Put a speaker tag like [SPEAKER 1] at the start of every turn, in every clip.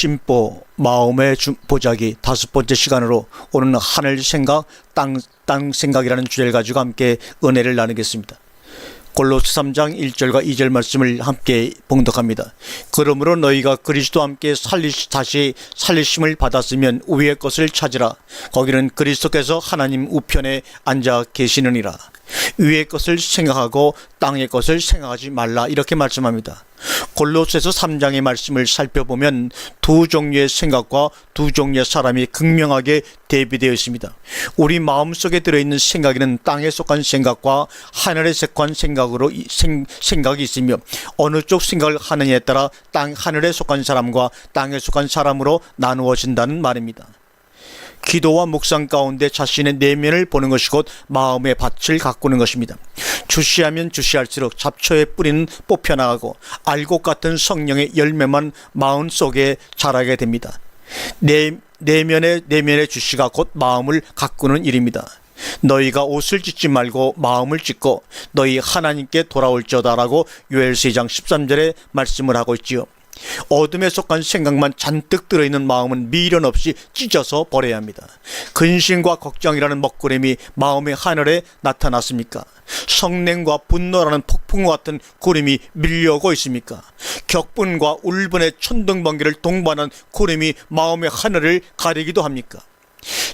[SPEAKER 1] 심보 마음의 주- 보자기 다섯 번째 시간으로 오늘 하늘 생각 땅, 땅 생각이라는 주제를 가지고 함께 은혜를 나누겠습니다. 골로스 3장 1절과 2절 말씀을 함께 봉독합니다. 그러므로 너희가 그리스도 함께 살리 다시 살리심을 받았으면 위의 것을 찾으라. 거기는 그리스도께서 하나님 우편에 앉아 계시느니라. 위의 것을 생각하고 땅의 것을 생각하지 말라 이렇게 말씀합니다. 골로새서 3장의 말씀을 살펴보면 두 종류의 생각과 두 종류의 사람이 극명하게 대비되어 있습니다. 우리 마음속에 들어있는 생각에는 땅에 속한 생각과 하늘에 속한 생각으로 이- 생, 생각이 있으며 어느 쪽 생각을 하느냐에 따라 땅 하늘에 속한 사람과 땅에 속한 사람으로 나누어진다는 말입니다. 기도와 묵상 가운데 자신의 내면을 보는 것이 곧 마음의 밭을 가꾸는 것입니다. 주시하면 주시할수록 잡초의 뿌리는 뽑혀나가고 알곡 같은 성령의 열매만 마음 속에 자라게 됩니다. 내, 내면의 내면의 주시가 곧 마음을 가꾸는 일입니다. 너희가 옷을 찢지 말고 마음을 찢고 너희 하나님께 돌아올지어다라고 요엘서 2장 13절에 말씀을 하고 있지요. 어둠에 속한 생각만 잔뜩 들어있는 마음은 미련 없이 찢어서 버려야 합니다. 근심과 걱정이라는 먹구름이 마음의 하늘에 나타났습니까? 성냉과 분노라는 폭풍과 같은 구름이 밀려오고 있습니까? 격분과 울분의 천둥번개를 동반한 구름이 마음의 하늘을 가리기도 합니까?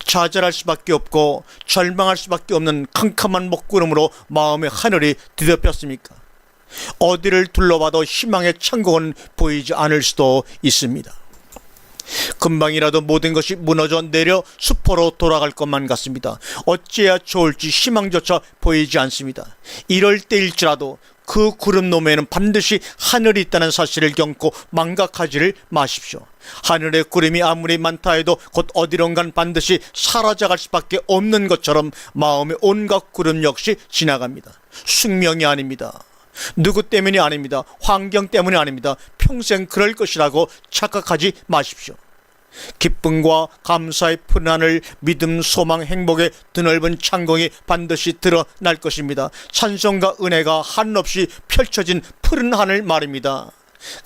[SPEAKER 1] 좌절할 수밖에 없고 절망할 수밖에 없는 캄캄한 먹구름으로 마음의 하늘이 뒤덮였습니까? 어디를 둘러봐도 희망의 천국은 보이지 않을 수도 있습니다. 금방이라도 모든 것이 무너져 내려 수포로 돌아갈 것만 같습니다. 어찌해야 좋을지 희망조차 보이지 않습니다. 이럴 때일지라도 그 구름 너머에는 반드시 하늘이 있다는 사실을 경고 망각하지를 마십시오. 하늘의 구름이 아무리 많다 해도 곧 어디론간 반드시 사라져갈 수밖에 없는 것처럼 마음의 온갖 구름 역시 지나갑니다. 숙명이 아닙니다. 누구 때문이 아닙니다. 환경 때문이 아닙니다. 평생 그럴 것이라고 착각하지 마십시오. 기쁨과 감사의 푸른하늘 믿음 소망 행복의 드넓은 창공이 반드시 드러날 것입니다. 찬송과 은혜가 한없이 펼쳐진 푸른 하늘 말입니다.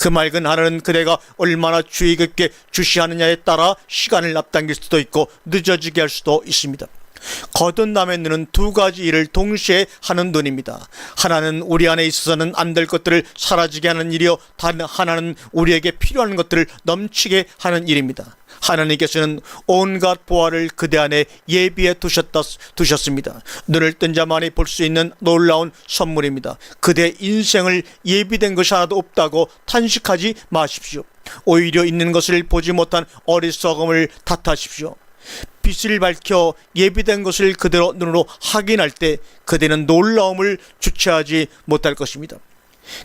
[SPEAKER 1] 그 맑은 하늘은 그대가 얼마나 주의 깊게 주시하느냐에 따라 시간을 앞당길 수도 있고 늦어지게 할 수도 있습니다. 거듭 남의 눈은 두 가지 일을 동시에 하는 눈입니다. 하나는 우리 안에 있어서는 안 될 것들을 사라지게 하는 일이요. 다른 하나는 우리에게 필요한 것들을 넘치게 하는 일입니다. 하나님께서는 온갖 보화를 그대 안에 예비해 두셨다, 두셨습니다. 눈을 뜬 자만이 볼 수 있는 놀라운 선물입니다. 그대 인생을 예비된 것이 하나도 없다고 탄식하지 마십시오. 오히려 있는 것을 보지 못한 어리석음을 탓하십시오. 빛을 밝혀 예비된 것을 그대로 눈으로 확인할 때 그대는 놀라움을 주체하지 못할 것입니다.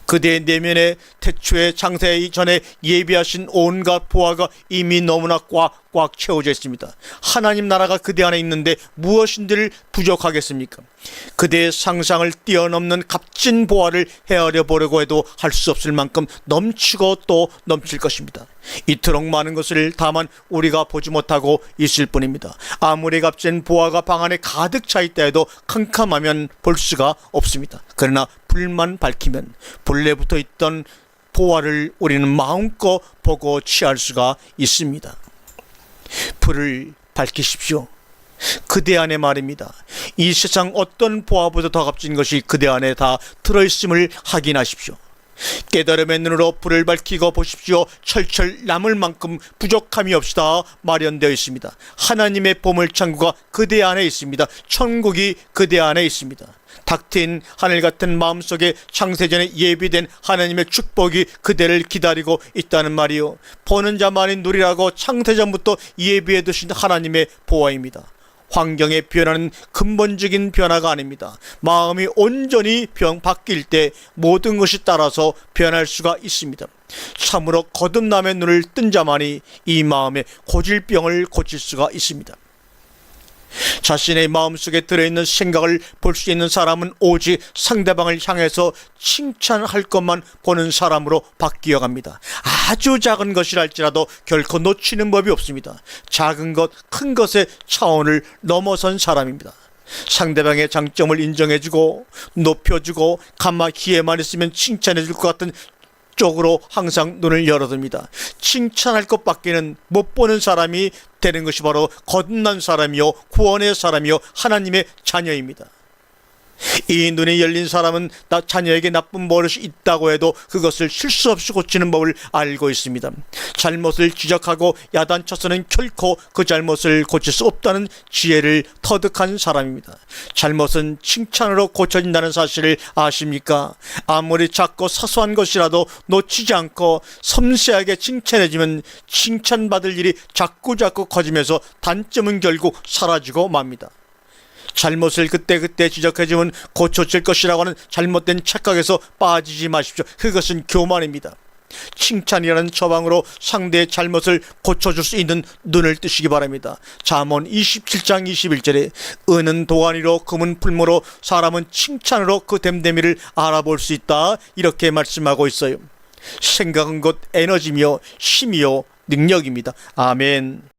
[SPEAKER 1] 그대의 내면에 태초에 창세 전에 예비하신 온갖 보화가 이미 너무나 꽉꽉 채워져 있습니다. 하나님 나라가 그대 안에 있는데 무엇인지를 부족하겠습니까? 그대의 상상을 뛰어넘는 값진 보화를 헤아려 보려고 해도 할 수 없을 만큼 넘치고 또 넘칠 것입니다. 이토록 많은 것을 다만 우리가 보지 못하고 있을 뿐입니다. 아무리 값진 보화가 방 안에 가득 차 있다 해도 캄캄하면 볼 수가 없습니다. 그러나 불만 밝히면 본래 붙어 있던 보화를 우리는 마음껏 보고 취할 수가 있습니다. 불을 밝히십시오. 그대 안에 말입니다. 이 세상 어떤 보화보다 더 값진 것이 그대 안에 다 들어있음을 확인하십시오. 깨달음의 눈으로 불을 밝히고 보십시오. 철철 남을 만큼 부족함이 없이다 마련되어 있습니다. 하나님의 보물창고가 그대 안에 있습니다. 천국이 그대 안에 있습니다. 닥트인 하늘 같은 마음속에 창세전에 예비된 하나님의 축복이 그대를 기다리고 있다는 말이요. 보는 자만이 누리라고 창세전부터 예비해 두신 하나님의 보화입니다. 환경의 변화는 근본적인 변화가 아닙니다. 마음이 온전히 변 바뀔 때 모든 것이 따라서 변할 수가 있습니다. 참으로 거듭남의 눈을 뜬 자만이 이 마음의 고질병을 고칠 수가 있습니다. 자신의 마음속에 들어있는 생각을 볼 수 있는 사람은 오직 상대방을 향해서 칭찬할 것만 보는 사람으로 바뀌어 갑니다. 아주 작은 것이랄지라도 결코 놓치는 법이 없습니다. 작은 것, 큰 것의 차원을 넘어선 사람입니다. 상대방의 장점을 인정해주고 높여주고 가마 기회만 있으면 칭찬해줄 것 같은 쪽으로 항상 눈을 열어둡니다. 칭찬할 것밖에는 못 보는 사람이 되는 것이 바로 거듭난 사람이요 구원의 사람이요 하나님의 자녀입니다. 이 눈이 열린 사람은 나 자녀에게 나쁜 버릇이 있다고 해도 그것을 실수 없이 고치는 법을 알고 있습니다. 잘못을 지적하고 야단쳐서는 결코 그 잘못을 고칠 수 없다는 지혜를 터득한 사람입니다. 잘못은 칭찬으로 고쳐진다는 사실을 아십니까? 아무리 작고 사소한 것이라도 놓치지 않고 섬세하게 칭찬해주면 칭찬받을 일이 자꾸자꾸 커지면서 단점은 결국 사라지고 맙니다. 잘못을 그때그때 지적해주면 고쳐질 것이라고 하는 잘못된 착각에서 빠지지 마십시오. 그것은 교만입니다. 칭찬이라는 처방으로 상대의 잘못을 고쳐줄 수 있는 눈을 뜨시기 바랍니다. 잠언 27장 21절에 은은 도가니로 금은 풀무로 사람은 칭찬으로 그 됨됨이를 알아볼 수 있다 이렇게 말씀하고 있어요. 생각은 곧 에너지며 힘이요 능력입니다. 아멘.